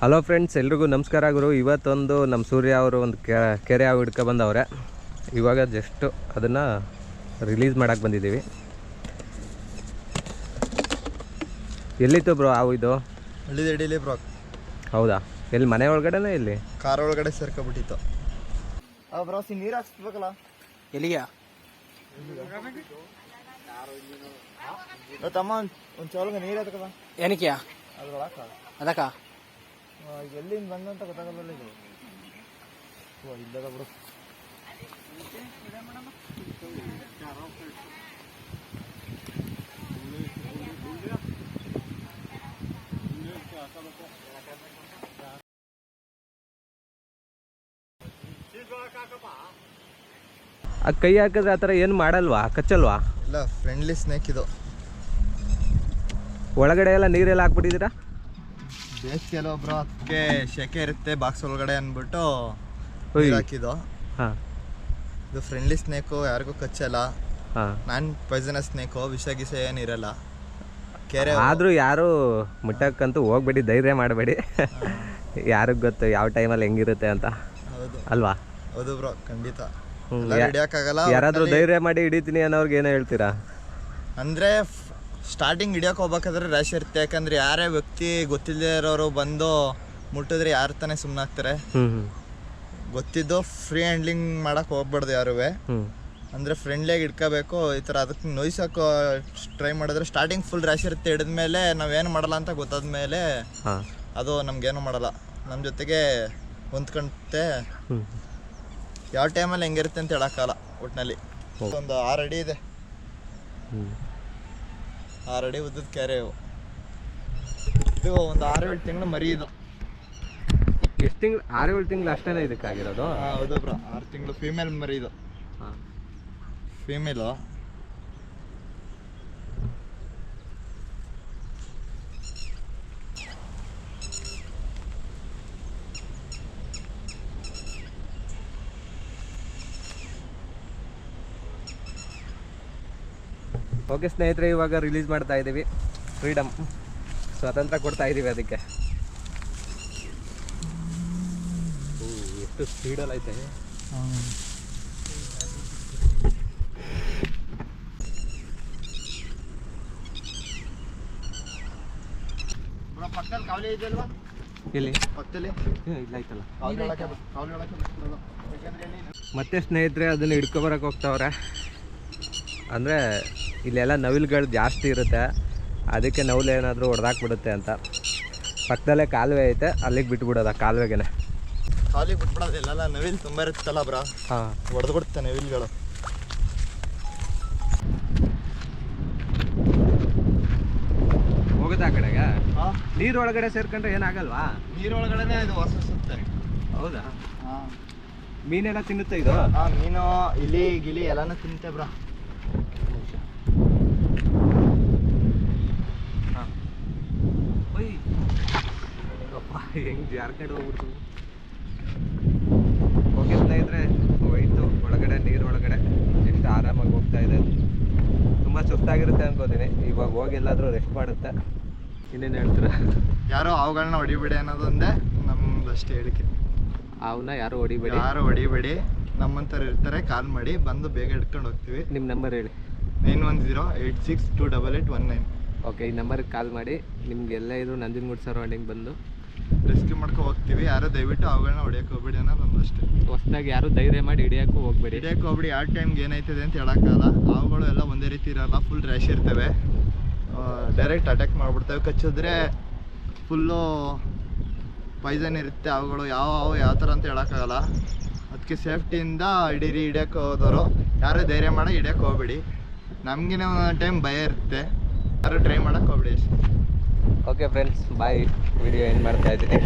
Hello friends ಎಲ್ರಿಗೂ ನಮಸ್ಕಾರ ಗುರು. ಇವತ್ತೊಂದು ನಮ್ಮ ಸೂರ್ಯ ಅವರು ಒಂದು ಕೆ- ಕೆರೆ ಹಾವು ಹಿಡ್ಕೊ ಬಂದವ್ರೆ. ಇವಾಗ ಜಸ್ಟ್ ಅದನ್ನು ರಿಲೀಸ್ ಮಾಡೋಕ್ಕೆ ಬಂದಿದ್ದೀವಿ. ಎಲ್ಲಿತ್ತು ಬ್ರೋ ಹಾವು ಇದು? ಹಳ್ಳಿದಡಿಲಿ ಬ್ರೋ ಹೌದಾ? ಎಲ್ಲಿ ಮನೆ ಒಳಗಡೆನೇ ಇಲ್ಲಿ ಕಾರ್ ಒಳಗಡೆ ಸೇರ್ಕೊಬಿಟ್ಟಿತ್ತು. ಬ್ರೋ ಸಿ ನೀರು ಹಾಕ್ಸ್ಬೇಕಲ್ಲ ಎಲ್ಲಿಗೆ ತಮ್ಮ ಒಂದು ಚೌಲ್ಗೆ ನೀರು ಅದಕ್ಕ ಏನಕ್ಕೆ ಅದ್ರೊಳಕ ಎಲ್ಲಿಂದ ಬಂದಂತ ಗೊತ್ತಾಗಲ್ಲ ಇದು? ಓ ಇಲ್ಲದ ಬಿಡು. ಆ ಕೈ ಹಾಕಿದ್ರೆ ಆ ಥರ ಏನು ಮಾಡಲ್ವಾ? ಕಚ್ಚಲ್ವಾ? ಇಲ್ಲ ಫ್ರೆಂಡ್ಲಿ ಸ್ನೇಕ್ ಇದು. ಒಳಗಡೆ ಎಲ್ಲ ನೀರೆಲ್ಲ ಹಾಕ್ಬಿಟ್ಟಿದ್ದೀರಾ? ಬೇಸಿಗೆಲ್ಲ ಒಬ್ರು ಅದಕ್ಕೆ ಶೆಕೆ ಇರುತ್ತೆ ಬಾಕ್ಸ್ ಒಳಗಡೆ ಅಂದ್ಬಿಟ್ಟು. ನೀರ್ ಹಾಕಿದ್ದು. ಹಾಂ. ಇದು ಫ್ರೆಂಡ್ಲಿ ಸ್ನೇಕು ಯಾರಿಗೂ ಕಚ್ಚಲ್ಲ. ಹಾಂ. ನಾನ್ ಪಾಯ್ಸನಸ್ ಸ್ನೇಕು ವಿಷ ಗಿಷ ಏನಿರಲ್ಲ ಕೆರೆ ಆದರೂ ಯಾರು ಮುಟ್ಟಕ್ಕಂತೂ ಹೋಗ್ಬೇಡಿ ಧೈರ್ಯ ಮಾಡಬೇಡಿ. ಯಾರಿಗೆ ಗೊತ್ತು ಯಾವ ಟೈಮಲ್ಲಿ ಹೆಂಗಿರುತ್ತೆ ಅಂತ. ಹೌದು. ಅಲ್ವಾ? ಹೌದು ಬ್ರೋ ಖಂಡಿತ. ಹ್ಮ್, ಎಲ್ಲ ಯಾ- ಹಿಡಿಯಕ್ಕಾಗಲ್ಲ ಯಾರಾದರೂ ಧೈರ್ಯ ಮಾಡಿ ಹಿಡಿತೀನಿ ಅನ್ನೋರ್ಗೆ ಏನೋ ಹೇಳ್ತೀರಾ? ಅಂದ್ರೆ ಸ್ಟಾರ್ಟಿಂಗ್ ಹಿಡಿಯೋಕೆ ಹೋಗ್ಬೇಕಾದ್ರೆ ರಶ್ ಇರುತ್ತೆ. ಯಾಕಂದ್ರೆ ಯಾರೇ ವ್ಯಕ್ತಿ ಗೊತ್ತಿಲ್ಲದೆ ಇರೋರು ಬಂದು ಮುಟ್ಟಿದ್ರೆ ಯಾರು ತಾನೇ ಸುಮ್ಮನಾಗ್ತಾರೆ ಆಗ್ತಾರೆ. ಗೊತ್ತಿದ್ದು ಫ್ರೀ ಹ್ಯಾಂಡ್ಲಿಂಗ್ ಮಾಡಕ್ ಹೋಗ್ಬಾರ್ದು ಯಾರೂ ಅಂದ್ರೆ ಫ್ರೆಂಡ್ಲಿಯಾಗಿ ಇಟ್ಕೋಬೇಕು ಈ ಥರ ಅದಕ್ಕೆ ನೋಯ್ಸೋಕೆ ಟ್ರೈ ಮಾಡಿದ್ರೆ ಸ್ಟಾರ್ಟಿಂಗ್ ಫುಲ್ ರ್ಯಾಶ್ ಇರುತ್ತೆ. ಹಿಡಿದ್ಮೇಲೆ ನಾವೇನು ಮಾಡಲ್ಲ ಅಂತ ಗೊತ್ತಾದ್ಮೇಲೆ ಮೇಲೆ ಅದು ನಮ್ಗೇನು ಮಾಡಲ್ಲ. ನಮ್ಮ ಜೊತೆಗೆ ಹೊಂದ್ಕೊಂತೆ ಹ್ಞೂ ಯಾವ ಟೈಮಲ್ಲಿ ಹೆಂಗಿರುತ್ತೆ ಅಂತ ಹೇಳೋಕ್ಕಲ್ಲ ಒಟ್ಟಿನಲ್ಲಿ ಒಂದು ಆರು ಅಡಿ ಇದೆ. ಹ್ಞೂ ಆರು ಅಡಿ ಉದ್ದದ ಕೆರೆ ಇವು. ಇದು ಒಂದು ಆರು ಏಳು ತಿಂಗಳು ಮರಿ ಇದು ಎಷ್ಟು ತಿಂಗಳು ಆರು ಏಳು ತಿಂಗಳು ಅಷ್ಟೇ ಇದಕ್ಕಾಗಿರೋದು? ಹೌದು ಬ್ರೋ ಆರು ತಿಂಗಳು ಫೀಮೇಲ್ ಮರಿ ಇದು ಹಾಂ ಫೀಮೇಲು ಓಕೆ ಸ್ನೇಹಿತರೆ ಇವಾಗ ರಿಲೀಸ್ ಮಾಡ್ತಾ ಇದ್ದೀವಿ. ಫ್ರೀಡಮ್ ಸ್ವಾತಂತ್ರ್ಯ ಕೊಡ್ತಾ ಇದ್ದೀವಿ ಅದಕ್ಕೆ. ಓ, ಎಷ್ಟು ಸ್ಪೀಡಲ್ಲಿ ಐತೆ. ಪಕ್ಕದಲ್ಲಿ ಕಾವಲಿ ಇದೆಯಲ್ವಾ ಇಲ್ಲಿ ಪಕ್ಕದಲ್ಲಿ? ಇಲ್ಲ ಐತಲ್ಲ. ಕಾವಲಿ ಒಳಗೆ ಬ- ಕಾವಲಿ ಒಳಗೆ ಇಲ್ಲಿ ಮತ್ತೆ ಸ್ನೇಹಿತರೆ ಅದನ್ನು ಹಿಡ್ಕೊಬರಕ್ಕೆ ಹೋಗ್ತಾವ್ರೆ. ಅಂದರೆ ಇಲ್ಲೆಲ್ಲ ನವಿಲುಗಳು ಜಾಸ್ತಿ ಇರುತ್ತೆ. ಅದಕ್ಕೆ ನವಿಲು ಏನಾದರೂ ಹೊಡೆದಾಕ್ಬಿಡುತ್ತೆ ಅಂತ. ಪಕ್ಕದಲ್ಲೇ ಕಾಲುವೆ ಐತೆ ಅಲ್ಲಿಗೆ ಬಿಟ್ಬಿಡೋದು ಆ ಕಾಲುವೆಗೆ ಕಾವಲಿ ಬಿಟ್ಬಿಡೋದು ಇಲ್ಲೆಲ್ಲ ನವಿಲ್ ತುಂಬ ಇರುತ್ತಲ್ಲ ಬ್ರಾ? ಹಾಂ. ಹೊಡೆದು ಬಿಡುತ್ತೆ ನವಿಲುಗಳು. ಹೋಗುತ್ತೆ ಆ ಕಡೆಗೆ? ನೀರೊಳಗಡೆ ಸೇರ್ಕೊಂಡ್ರೆ ಏನಾಗಲ್ವಾ? ನೀರೊಳಗಡೆನೆ ಇದು ವಾಸಿಸುತ್ತೆ ಹೌದಾ? ಹಾಂ. ಮೀನೆಲ್ಲ ತಿನ್ನುತ್ತೆ ಇದು? ಹಾಂ ಮೀನು ಇಲಿ ಗಿಲಿ ಎಲ್ಲಾನು ತಿನ್ನುತ್ತೆ ಬ್ರಾ ಹಾಂ ಕಡೆ ಹೋಗ್ಬಿಡ್ತು ಓಕೆ ಸ್ನೇಹಿತರೆ ಹೋಯ್ತು. ಒಳಗಡೆ ನೀರು ಒಳಗಡೆ. ಎಷ್ಟು ಆರಾಮಾಗಿ ಹೋಗ್ತಾ ಇದೆ. ತುಂಬ ಸುಸ್ತಾಗಿರುತ್ತೆ ಅನ್ಕೋತೀನಿ. ಇವಾಗ ಹೋಗಿ ಎಲ್ಲಾದರೂ ರೆಸ್ಟ್ ಮಾಡುತ್ತೆ. ಇನ್ನೇನು ಹೇಳ್ತೀರಾ? ಯಾರೋ ಅವುಗಳನ್ನ ಹೊಡಿಬೇಡಿ ಅನ್ನೋದೊಂದೇ ನಮ್ದು ಅಷ್ಟೇ ಹೇಳಿಕೆ. ಅವನ್ನ ಯಾರು ಹೊಡಿಬೇಡಿ? ಯಾರು ಹೊಡಿಬೇಡಿ. ನಮ್ಮಂಥವ್ರು ಇರ್ತಾರೆ ಕಾಲ್ ಮಾಡಿ ಬಂದು ಬೇಗ ಹಿಡ್ಕೊಂಡು ಹೋಗ್ತೀವಿ. ನಿಮ್ಮ ನಂಬರ್ ಹೇಳಿ. Nine one zero eight six two double eight one nine. Okay ಈ ನಂಬರ್ಗೆ ಕಾಲ್ ಮಾಡಿ. ನಿಮ್ಗೆ ಎಲ್ಲ ಇದು ನಂಜನಗೂಡು ಸರೌಂಡಿಂಗ್ ಬಂದು. ರೆಸ್ಕ್ಯೂ ಮಾಡ್ಕೊ ಹೋಗ್ತೀವಿ. ಯಾರು ದಯವಿಟ್ಟು ಅವುಗಳನ್ನ ಹೊಡಿಯಕ್ಕೆ ಹೋಗ್ಬೇಡಿ ಅನ್ನೋದು ನಮ್ದು ಅಷ್ಟೇ. ಹೊಸ್ದಾಗಿ ಯಾರು ಧೈರ್ಯ ಮಾಡಿ ಹಿಡಿಯೋಕ್ಕೂ ಹೋಗ್ಬೇಡಿ. ಹಿಡಿಯಕ್ಕೆ ಹೋಗ್ಬೇಡಿ. ಯಾವ ಟೈಮ್ಗೆ ಏನಾಯ್ತದೆ ಅಂತ ಹೇಳೋಕ್ಕಾಗಲ್ಲ. ಅವುಗಳು ಎಲ್ಲ ಒಂದೇ ರೀತಿ ಇರಲ್ಲ. ಫುಲ್ ರ್ಯಾಶ್ ಇರ್ತವೆ. ಡೈರೆಕ್ಟ್ ಅಟ್ಯಾಕ್ ಮಾಡಿಬಿಡ್ತವೆ. ಕಚ್ಚಿದ್ರೆ ಫುಲ್ಲು ಪಾಯ್ಸನ್ ಇರುತ್ತೆ ಅವುಗಳು. ಯಾವ ಯಾವ ಥರ ಅಂತ ಹೇಳೋಕ್ಕಾಗಲ್ಲ. ಅದಕ್ಕೆ ಸೇಫ್ಟಿಯಿಂದ ಹಿಡೀರಿ ಹಿಡಿಯಕ್ಕೆ ಹೋದವರು ಯಾರು ಧೈರ್ಯ ಮಾಡಿ ಹಿಡಿಯಕ್ಕೆ ಹೋಗ್ಬೇಡಿ. ನಮಗಿನ ಒಂದೊಂದು ಟೈಮ್ ಭಯ ಇರುತ್ತೆ. ಯಾರು ಟ್ರೈ ಮಾಡೋಕ್ಕೆ ಹೋಗ್ಬೇಡಿ ಅಷ್ಟೇ. ಓಕೆ ಫ್ರೆಂಡ್ಸ್ ಬಾಯ್ ವಿಡಿಯೋ ಏನು ಮಾಡ್ತಾ ಇದ್ದೀನಿ